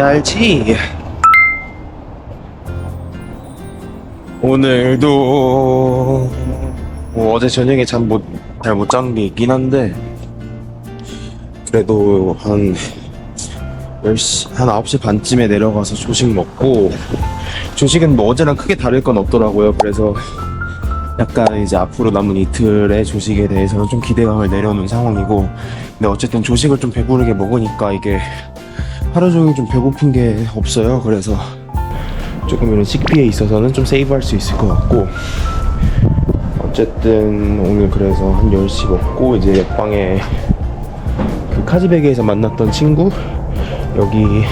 알지? 오늘도 뭐 어제 저녁에 잠 못 잘 못 잔 게 있긴 한데 그래도 한 10시, 한 9시 반쯤에 내려가서 조식 먹고 조식은 뭐 어제랑 크게 다를 건 없더라고요. 그래서 약간 이제 앞으로 남은 이틀의 조식에 대해서는 좀 기대감을 내려놓은 상황이고 근데 어쨌든 조식을 좀 배부르게 먹으니까 이게 하루 종일 좀 배고픈 게 없어요. 그래서 조금 이런 식비에 있어서는 좀 세이브할 수 있을 것 같고 어쨌든 오늘 그래서 한 10시 먹고 이제 옆방에 그 카즈베게에서 만났던 친구 여기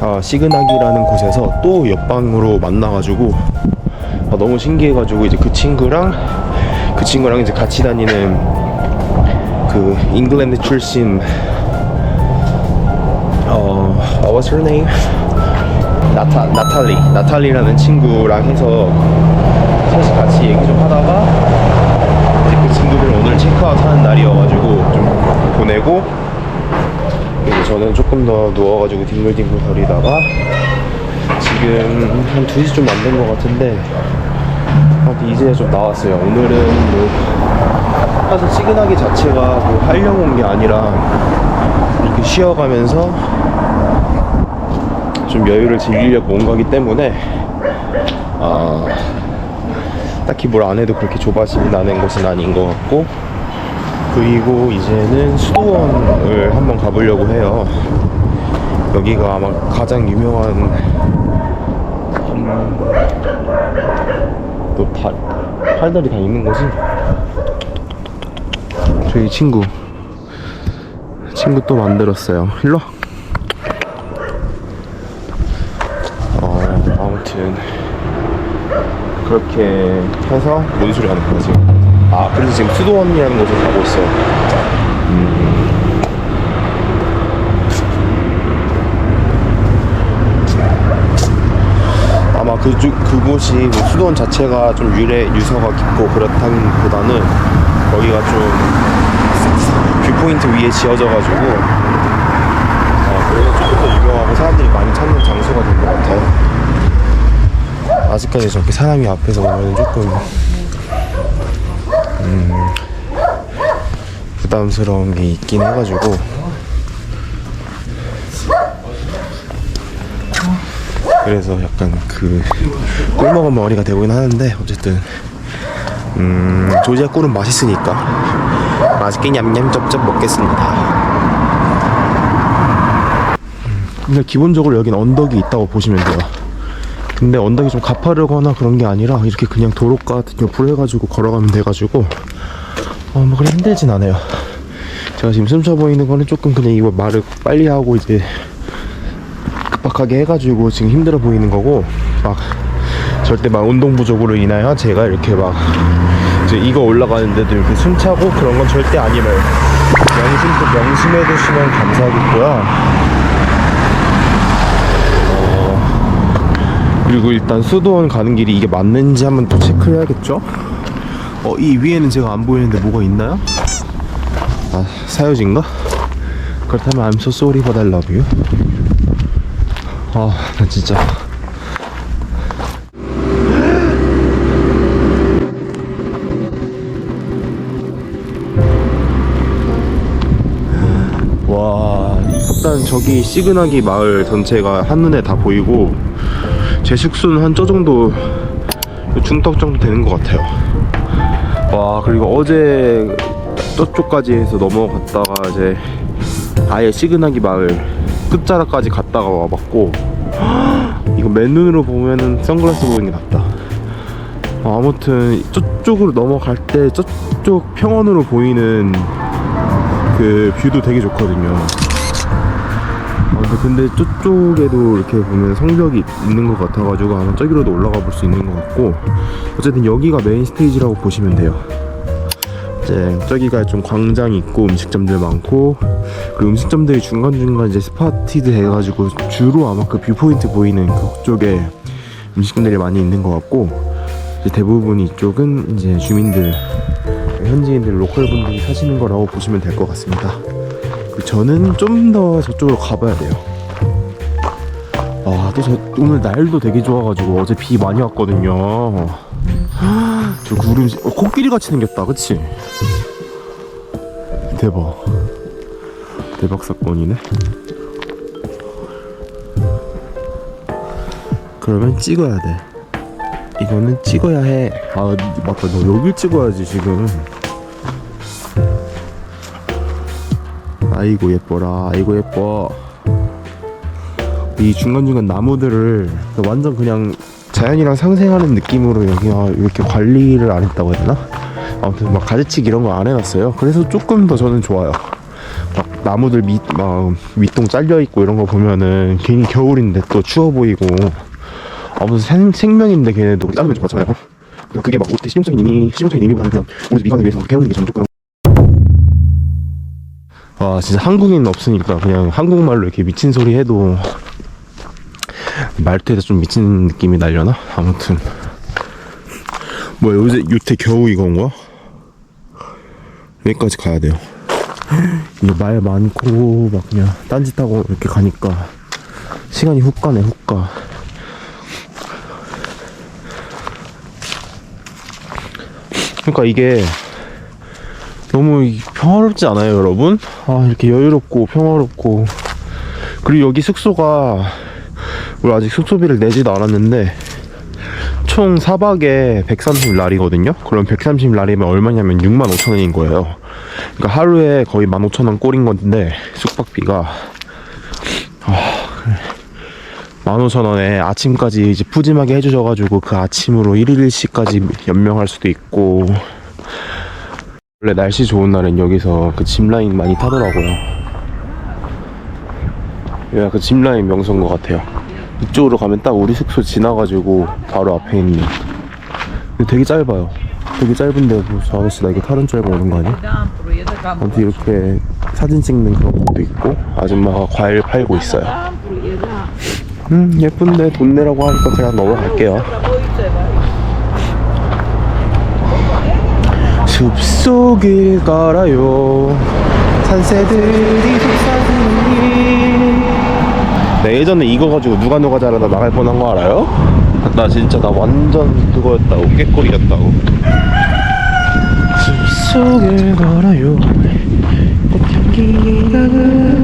아, 시그나기라는 곳에서 또 옆방으로 만나가지고 아, 너무 신기해가지고 이제 그 친구랑 그 친구랑 이제 같이 다니는 그 잉글랜드 출신 어 what's her name? 나타 나탈리 나탈리라는 친구랑 해서 셋이 같이 얘기 좀 하다가 이제 그 친구들 오늘 체크아웃 하는 날이어가지고 좀 보내고 이제 저는 조금 더 누워가지고 뒹굴뒹굴 거리다가 지금 한 2시 좀 안 된 것 같은데 아, 이제 좀 나왔어요. 오늘은 뭐 사실 시그나기 자체가 뭐 하려고 온 게 아니라 이렇게 쉬어가면서 좀 여유를 즐기려고 온 거기 때문에 아 딱히 뭘 안 해도 그렇게 조바심이 나는 것은 아닌 것 같고 그리고 이제는 수도원을 한번 가보려고 해요. 여기가 아마 가장 유명한 음, 또 달, 팔다리 다 있는 거지? 저희 친구 친구 또 만들었어요. 일로 와. 어, 아무튼 그렇게 해서 뭔 소리 하는 거야 지금? 아 그래서 지금 수도원이라는 곳을 가고 있어요. 음. 아마 그쪽 그곳이 뭐 수도원 자체가 좀 유래 유서가 깊고 그렇다기보다는 거기가 좀 뷰포인트 위에 지어져가지고 아, 그래서 조금 더 유명하고 사람들이 많이 찾는 장소가 된 것 같아요. 아직까지 저렇게 사람이 앞에서 보면 조금 음, 부담스러운 게 있긴 해가지고 그래서 약간 그 꿀먹은 머리가 되고는 하는데 어쨌든 음, 조지아 꿀은 맛있으니까 맛있게 냠냠 쩝쩝 먹겠습니다. 근데 기본적으로 여긴 언덕이 있다고 보시면 돼요. 근데 언덕이 좀 가파르거나 그런 게 아니라 이렇게 그냥 도로가 같은 옆으로 해가지고 걸어가면 돼가지고 어, 뭐 그래 힘들진 않아요. 제가 지금 숨차 보이는 거는 조금 그냥 이거 말을 빨리 하고 이제 급박하게 해가지고 지금 힘들어 보이는 거고 막 절대 막 운동 부족으로 인하여 제가 이렇게 막 이제 이거 올라가는데도 이렇게 숨차고 그런 건 절대 아님을 명심 명심해 두시면 감사하겠고요. 그리고 일단 수도원 가는 길이 이게 맞는지 한번 또 체크를 해야겠죠? 어, 이 위에는 제가 안 보이는데 뭐가 있나요? 아, 사유지인가? 그렇다면 I'm so sorry but I love you. 아, 나 진짜. 와, 일단 저기 시그나기 마을 전체가 한눈에 다 보이고 제 숙소는 한 저 정도 중턱 정도 되는 것 같아요. 와 그리고 어제 저쪽까지 해서 넘어갔다가 이제 아예 시그나기 마을 끝자락까지 갔다가 와봤고 이거 맨눈으로 보면은 선글라스 보는 게 낫다. 어, 아무튼 저쪽으로 넘어갈 때 저쪽 평원으로 보이는 그 뷰도 되게 좋거든요. 아, 근데 저쪽에도 이렇게 보면 성벽이 있는 것 같아가지고 아마 저기로도 올라가 볼 수 있는 것 같고 어쨌든 여기가 메인 스테이지라고 보시면 돼요. 이제 저기가 좀 광장이 있고 음식점들 많고 그 음식점들이 중간중간 이제 스파티드 해가지고 주로 아마 그 뷰포인트 보이는 그쪽에 음식점들이 많이 있는 것 같고 대부분 이쪽은 이제 주민들 현지인들 로컬 분들이 사시는 거라고 보시면 될 것 같습니다. 그 저는 좀 더 저쪽으로 가봐야 돼요. 아, 또 저, 오늘 날도 되게 좋아가지고 어제 비 많이 왔거든요. 저 구름, 어, 코끼리 같이 생겼다, 그치? 대박. 대박 사건이네. 그러면 찍어야 돼. 이거는 찍어야 해. 아, 맞다. 너 여길 찍어야지, 지금. 아이고, 예뻐라. 아이고, 예뻐. 이 중간중간 나무들을 완전 그냥 자연이랑 상생하는 느낌으로 여기가 이렇게 관리를 안 했다고 되나? 아무튼 막 가지치기 이런 거 안 해놨어요. 그래서 조금 더 저는 좋아요. 막 나무들 밑, 막 밑동 잘려 있고 이런 거 보면은 괜히 겨울인데 또 추워 보이고 아 무슨 생, 생명인데 걔네도 자르면 좀 맞잖아요. 그게 막 실용적인 의미, 실용적인 의미보다는 그냥 우리 미관을 위해서 그렇게 해놓는 게 저는 조금 와 진짜 한국인 없으니까 그냥 한국말로 이렇게 미친 소리 해도 말투에서 좀 미친 느낌이 날려나? 아무튼 뭐야 요새 요태 겨우 이건 거야? 여기까지 가야 돼요 이게 말 많고 막 그냥 딴짓하고 이렇게 가니까 시간이 훅 가네 훅가 그러니까 이게 너무 평화롭지 않아요 여러분? 아 이렇게 여유롭고 평화롭고. 그리고 여기 숙소가 우리 아직 숙소비를 내지도 않았는데 총 4박에 130날이거든요? 그럼 130날이면 얼마냐면 6만 5천 원인 거예요. 그러니까 하루에 거의 1만 5천 원 꼴인 건데 숙박비가. 아, 15,000원에 아침까지 이제 푸짐하게 해주셔가지고 그 아침으로 1일씩까지 연명할 수도 있고 원래 날씨 좋은 날은 여기서 그 짚라인 많이 타더라고요. 여기가 그 짚라인 명소인 것 같아요. 이쪽으로 가면 딱 우리 숙소 지나가지고 바로 앞에 있는. 근데 되게 짧아요. 되게 짧은데 뭐저 아저씨 나 이거 타는 줄 알고 오는 거 아니야? 아무튼 이렇게 사진 찍는 그런 것도 있고 아줌마가 과일 팔고 있어요. 음 예쁜데 돈 내라고 하니까 그냥 넘어갈게요 숲속을 걸어요. 산새들이 솟아오니. 네, 예전에 이거 가지고 누가 누가 잘하다 나갈 뻔한 거 알아요? 나 진짜 나 완전 그거였다고. 깨꼬리였다고. 숲속을 걸어요. 꽃향기가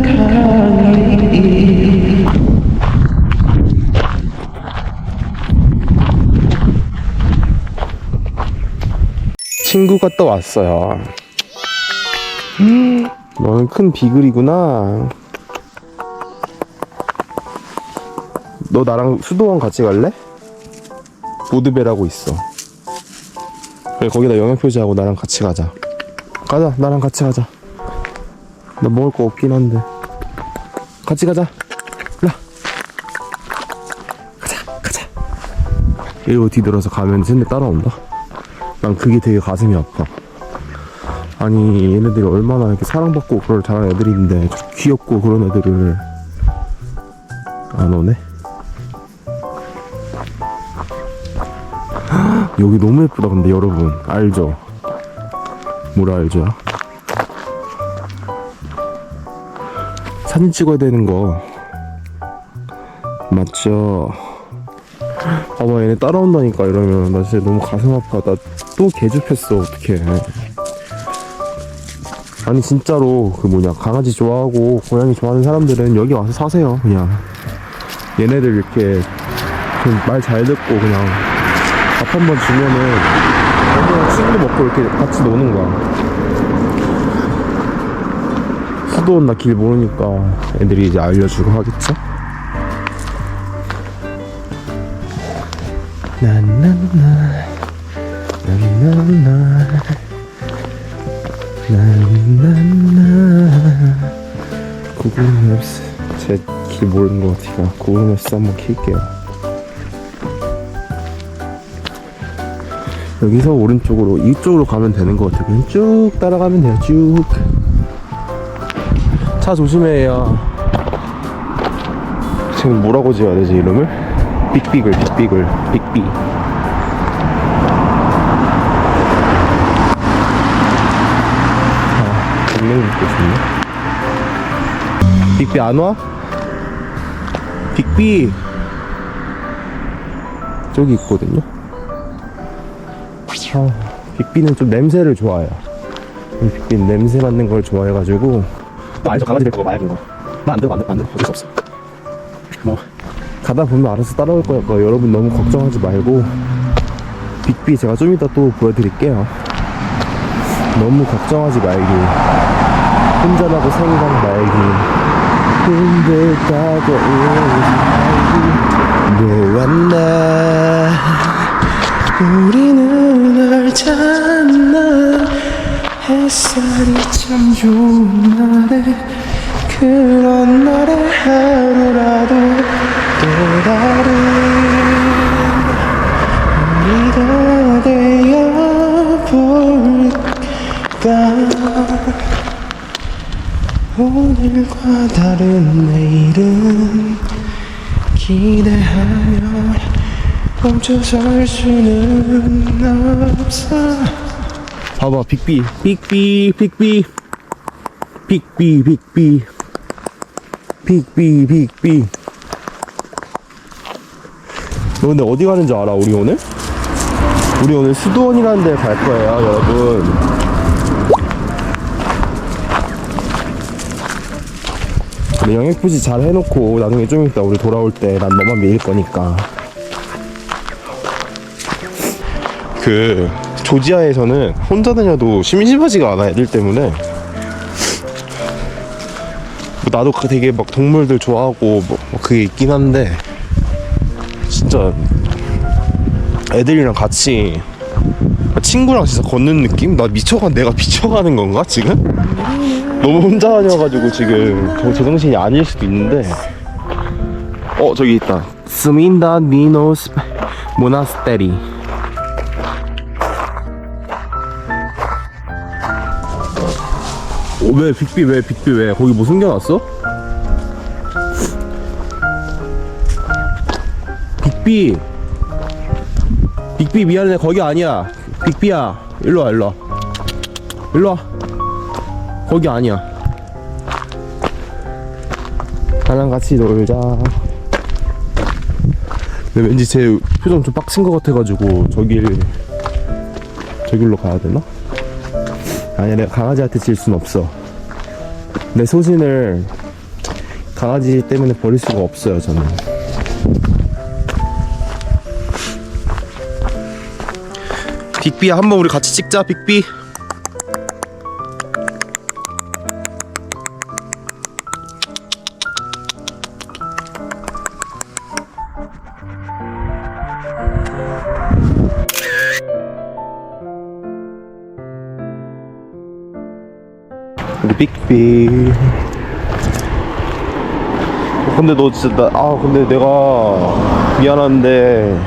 가득하니 친구가 또 왔어요 음, 너는 큰 비글이구나 너 나랑 수도원 같이 갈래? 보드배라고 있어. 그래 거기다 영양표시하고 나랑 같이 가자. 가자 나랑 같이 가자. 나 먹을 거 없긴 한데. 같이 가자. 일로 와. 가자 가자. 이러고 뒤돌아서 가면 쟤네 따라온다. 난 그게 되게 가슴이 아파. 아니 얘네들이 얼마나 이렇게 사랑받고 그럴 잘하는 애들인데 저 귀엽고 그런 애들을 안 오네. 여기 너무 예쁘다 근데 여러분 알죠? 뭐라 알죠? 사진 찍어야 되는 거 맞죠? 아마 얘네 따라온다니까 이러면 나 진짜 너무 가슴 아파 나 또 개줍했어 어떡해 아니 진짜로 그 뭐냐 강아지 좋아하고 고양이 좋아하는 사람들은 여기 와서 사세요 그냥 얘네들 이렇게 말 잘 듣고 그냥 밥 한 번 주면은 그냥 친구 먹고 이렇게 같이 노는 거야. 수도 나길 모르니까 애들이 이제 알려주고 하겠죠? 나나나 나나나 나나나 구글 맵스 제길 모르는 것 같아요 구글 맵스 한번 킬게요 여기서 오른쪽으로 이쪽으로 가면 되는 것 같아요. 그냥 쭉 따라가면 돼요. 쭉. 차 조심해요. 지금 뭐라고 지어야 되지 이름을? 빅빅을 빅빅을 빅비. 아, 분명히 싶네. 빅비 안 와? 빅비 저기 있거든요. 아, 빅비는 좀 냄새를 좋아해요. 빅비는 냄새 맡는 걸 좋아해가지고 너 알죠? 강아지 될 거고 마약 이거. 나안 돼, 안 돼, 안 돼. 어쩔 수 없어. 뭐, 가다 보면 알아서 따라올 거니까 여러분 너무 걱정하지 말고 빅비 제가 좀 이따 또 보여드릴게요. 너무 걱정하지 말기. 혼자라고 생각 말기. 힘들다고 말기. 너와 나 우리는 알잖아 햇살이 참 좋은 날에 그런 날에 하루라도 또 다른 오늘과 다른 내일은 기대하며 멈춰 설 수는 없어. 봐봐 빅비. 빅비 빅비. 빅비 빅비. 빅비 빅비. 너 근데 어디 가는 줄 알아 우리 오늘? 우리 오늘 수도원이라는 데 갈 거예요 여러분 영역부지 잘 해놓고 나중에 좀 이따 우리 돌아올 때 난 너만 믿을 거니까 그 조지아에서는 혼자 다녀도 심심하지가 않아 애들 때문에 뭐 나도 그 되게 막 동물들 좋아하고 뭐 그게 있긴 한데 진짜 애들이랑 같이 친구랑 진짜 걷는 느낌? 나 미쳐가 내가 미쳐가는 건가 지금? 너무 혼자 다녀가지고 지금 저 제정신이 아닐 수도 있는데. 어 저기 있다. 스민다 니노스 모나스테리. 어, 왜 빅비 왜 빅비 왜? 거기 뭐 숨겨놨어? 빅비! 빅비 미안해. 거기 아니야. 빅비야. 일로와 일로와. 일로와 거기 아니야. 나랑 같이 놀자. 근데 왠지 제 표정 좀 빡친 것 같아가지고 저길 저길로 가야 되나? 아니야 내가 강아지한테 질 순 없어. 내 소신을 강아지 때문에 버릴 수가 없어요 저는. 빅비야 한번 우리 같이 찍자 빅비 빅비. 근데 너 진짜 나, 아 근데 내가 미안한데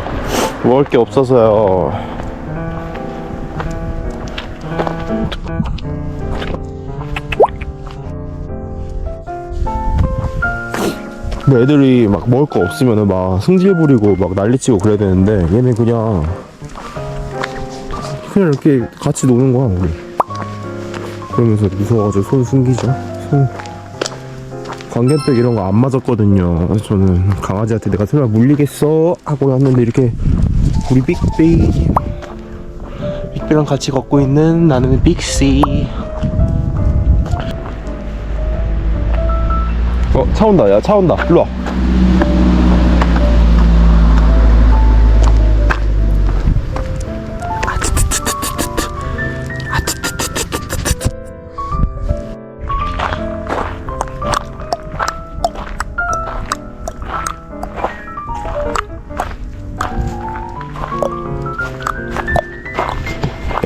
먹을 게 없어서요. 근데 애들이 막 먹을 거 없으면은 막 승질 부리고 막 난리치고 그래야 되는데 얘는 그냥 그냥 이렇게 같이 노는 거야 우리 그러면서 무서워가지고 손 숨기죠 손 광견병 이런 거 안 맞았거든요 저는 강아지한테 내가 설마 물리겠어 하고 왔는데 이렇게 우리 빅비 빅비랑 같이 걷고 있는 나는 빅씨 어, 차 온다. 야, 차 온다. 일로 와.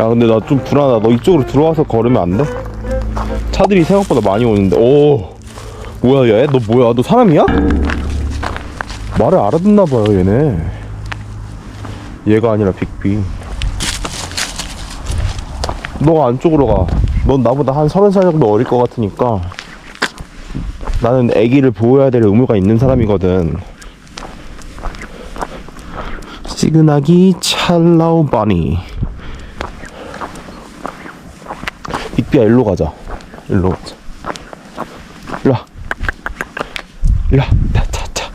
야, 근데 나 좀 불안하다. 너 이쪽으로 들어와서 걸으면 안 돼? 차들이 생각보다 많이 오는데. 오. 뭐야 얘? 너 뭐야? 너 사람이야? 말을 알아듣나 봐요 얘네 얘가 아니라 빅비 너가 안쪽으로 가넌 나보다 한 서른 살 정도 어릴 것 같으니까 나는 아기를 보호해야 될 의무가 있는 사람이거든 시그나기 찰라우 바니 빅비야 일로 가자 일로 가자 일로 와 일로 와. 자, 자, 자.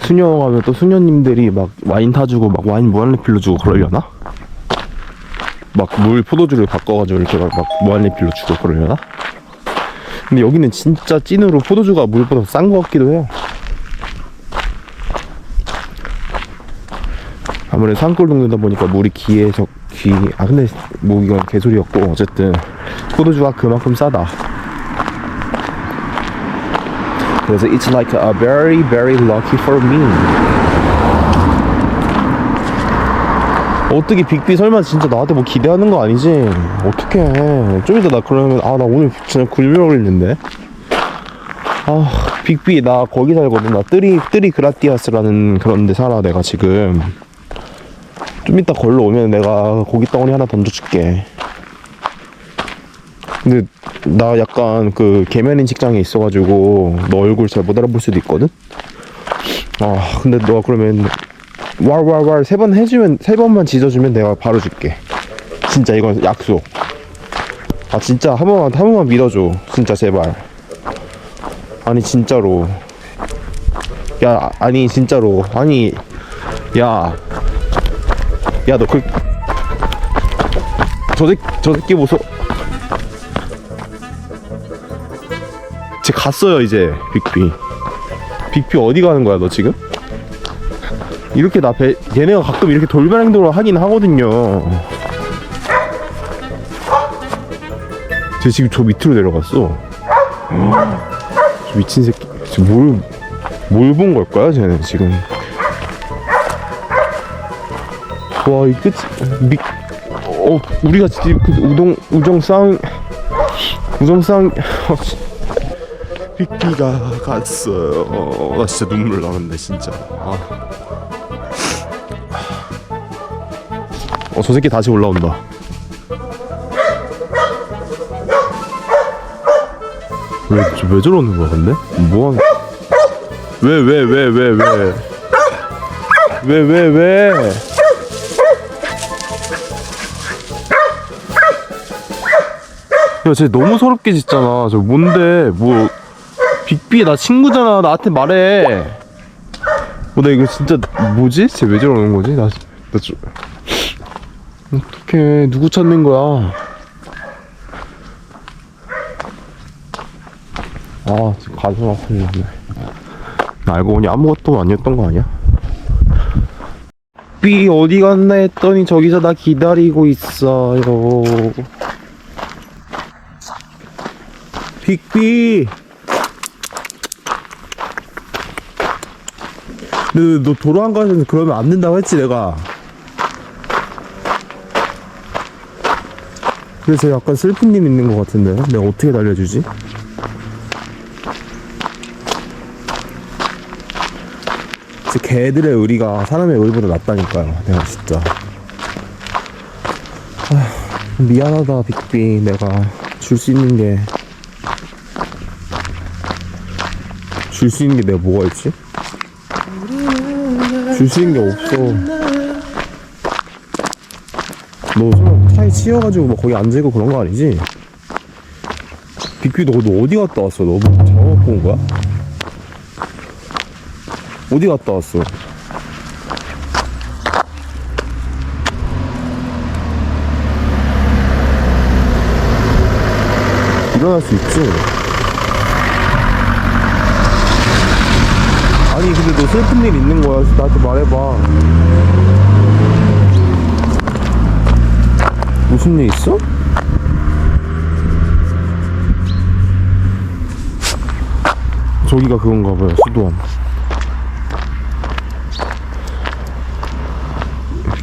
수녀하면 또 수녀님들이 막 와인 타주고 막 와인 무한리필로 주고 그러려나? 막 물 포도주를 바꿔가지고 이렇게 막, 막 무한리필로 주고 그러려나? 근데 여기는 진짜 찐으로 포도주가 물보다 싼 것 같기도 해요. 아무래도 산골 동네다 보니까 물이 귀에서 귀, 아 근데 뭐 이건 개소리였고 어쨌든 포도주가 그만큼 싸다. 그래서 it's like a very very lucky for me. 어떻게 빅비 설마 진짜 나한테 뭐 기대하는 거 아니지? 어떡해. 좀 이따 나 그러면 아 나 오늘 진짜 굴려 올리는데. 아 빅비 나 거기 살거든. 나 뜨리 뜨리 그라티아스라는 그런 데 살아 내가 지금. 좀 이따 걸러 오면 내가 고기 덩어리 하나 던져줄게. 근데 나 약간 그 개면인 직장에 있어가지고 너 얼굴 잘 못 알아볼 수도 있거든. 아 근데 너 그러면 왈왈왈 세 번 해주면 세 번만 지져주면 내가 바로 줄게. 진짜 이건 약속. 아 진짜 한 번만 한 번만 믿어줘. 진짜 제발. 아니 진짜로. 야 아니 진짜로 아니 야. 야 너 그. 저 새끼 저 새끼 보소. 쟤 갔어요 이제 빅비. 빅비 어디 가는 거야 너 지금? 이렇게 나 배, 얘네가 가끔 이렇게 돌발 행동을 하긴 하거든요. 쟤 지금 저 밑으로 내려갔어. 저 미친 새끼. 뭘, 뭘 본 걸까요, 쟤는 지금. 와, 이 끝, 미, 어, 우리가 지금 그 우동, 우정 싸움, 우정 싸움, 어, 씨. 빅비가 갔어요. 어, 나 진짜 눈물 나는데, 진짜. 아. 어, 저 새끼 다시 올라온다. 왜, 저- 왜 저러는 거야, 근데? 뭐 하는, 왜, 왜, 왜, 왜, 왜. 왜, 왜, 왜. 야, 쟤 너무 서럽게 짖잖아. 저 뭔데, 뭐. 빅비, 나 친구잖아. 나한테 말해. 어, 나 이거 진짜, 뭐지? 쟤 왜 저러는 거지? 나, 나 좀. 어떡해 누구 찾는 거야 아 지금 가슴 아프네 나 알고 보니 아무것도 아니었던 거 아니야? 삐 어디 갔나 했더니 저기서 나 기다리고 있어요 빅비. 너, 너 도로 한 가서 그러면 안 된다고 했지 내가. 그래서 약간 슬픈 일 있는 것 같은데? 내가 어떻게 달려주지? 개들의 의리가 사람의 의리보다 낫다니까요 내가 진짜. 아, 미안하다 빅비. 내가 줄 수 있는 게 줄 수 있는 게 내가 뭐가 있지? 줄 수 있는 게 없어 너 설마 차에 치여가지고 뭐 거기 앉아있고 그런 거 아니지? 빅비 너, 너 어디 갔다 왔어? 너뭐 잘못 갖고 온 거야? 어디 갔다 왔어? 일어날 수 있지? 아니 근데 너 슬픈 일 있는 거야. 나한테 말해봐. 무슨 일 있어? 저기가 그건가 봐요 수도원.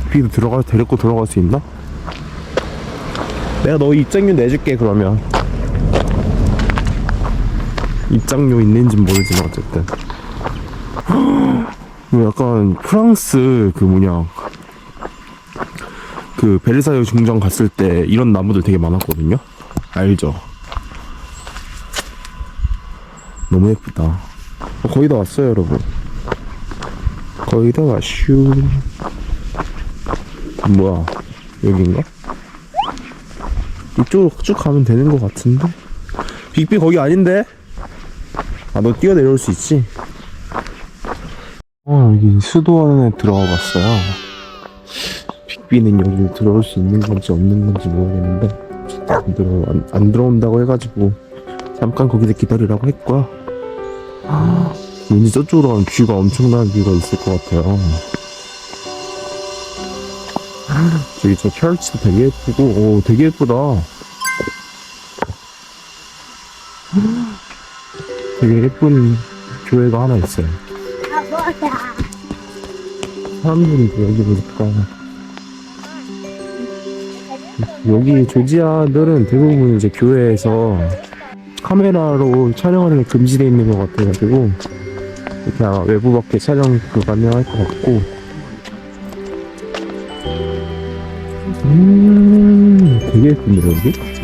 빅비도 들어가 데리고 들어갈 수 있나? 내가 너 입장료 내줄게 그러면. 입장료 있는진 모르지만 어쨌든. 뭐 약간 프랑스 그 뭐냐 그 베르사유 궁전 갔을 때 이런 나무들 되게 많았거든요. 알죠? 너무 예쁘다. 어, 거의 다 왔어요, 여러분. 거의 다 왔슈. 뭐야? 여긴가? 이쪽으로 쭉 가면 되는 것 같은데? 빅비 거기 아닌데? 아, 너 뛰어내려올 수 있지? 어, 여기 수도원에 들어가 봤어요. 빅비는 여기 들어올 수 있는 건지 없는 건지 모르겠는데, 안, 들어, 안, 안 들어온다고 해가지고, 잠깐 거기서 기다리라고 했고요. 아, 왠지 저쪽으로 가면 뷰가 엄청난 뷰가 있을 것 같아요. 저기 저 철치도 되게 예쁘고, 오, 되게 예쁘다. 되게 예쁜 교회가 하나 있어요. 사람들이 여기 보니까. 여기 조지아들은 대부분 이제 교회에서 카메라로 촬영하는 게 금지되어 있는 것 같아가지고 아마 외부밖에 촬영 불가능할 것 같고. 음 되게 예쁜데 여기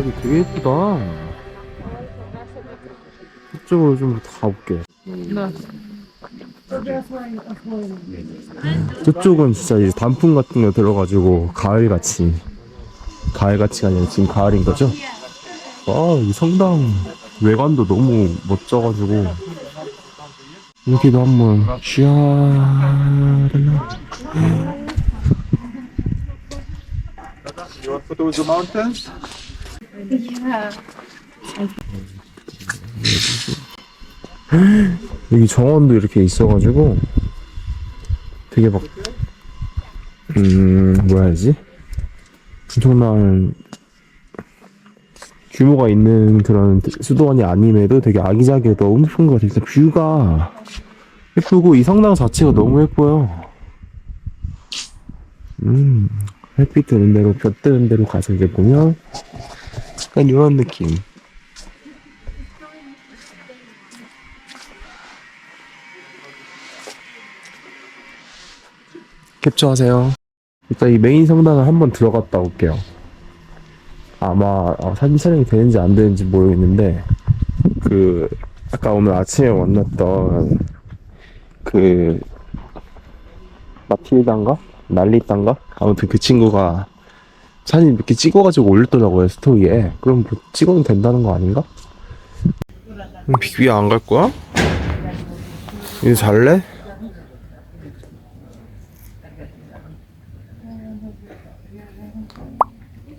와, 이거 되게 예쁘다. 이쪽으로 좀 가볼게. 저쪽은 진짜 이제 단풍 같은 거 들어가지고 가을 같이 가을 같이가 아니라 지금 가을인 거죠? 와, 이 성당 외관도 너무 멋져가지고 여기도 한번 샤라라 You want photo with the mountains? 여기 정원도 이렇게 있어가지고 되게 막 음, 뭐라 해야지? 엄청난 규모가 있는 그런 수도원이 아님에도 되게 아기자기하고 너무 예쁜 것 같아요. 뷰가 예쁘고 이 성당 자체가 너무 예뻐요. 음, 햇빛 드는 대로, 볕 드는 대로 가서 이제 보면 약간 이런 느낌. 캡처하세요. 일단 이 메인 성당을 한번 들어갔다 올게요. 아마 어, 사진 촬영이 되는지 안 되는지 모르겠는데 그 아까 오늘 아침에 만났던 그 마틸단가 날리단가 아무튼 그 친구가 사진 이렇게 찍어가지고 올렸더라고요 스토리에 그럼 뭐 찍어도 된다는 거 아닌가? 빅비야 안 갈 거야? 이제 잘래?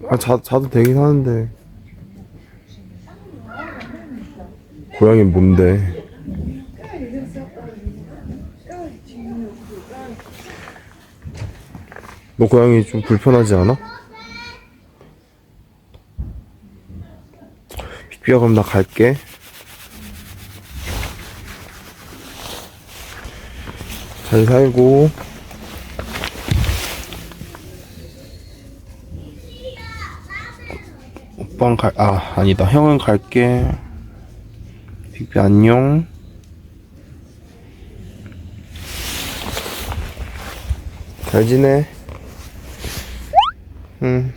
아, 자, 자도 되긴 하는데. 고양이 뭔데? 너 고양이 좀 불편하지 않아? 비야 그럼 나 갈게. 잘 살고. 오빠는 갈, 아, 아니다. 형은 갈게. 빅비 안녕. 잘 지내. 응.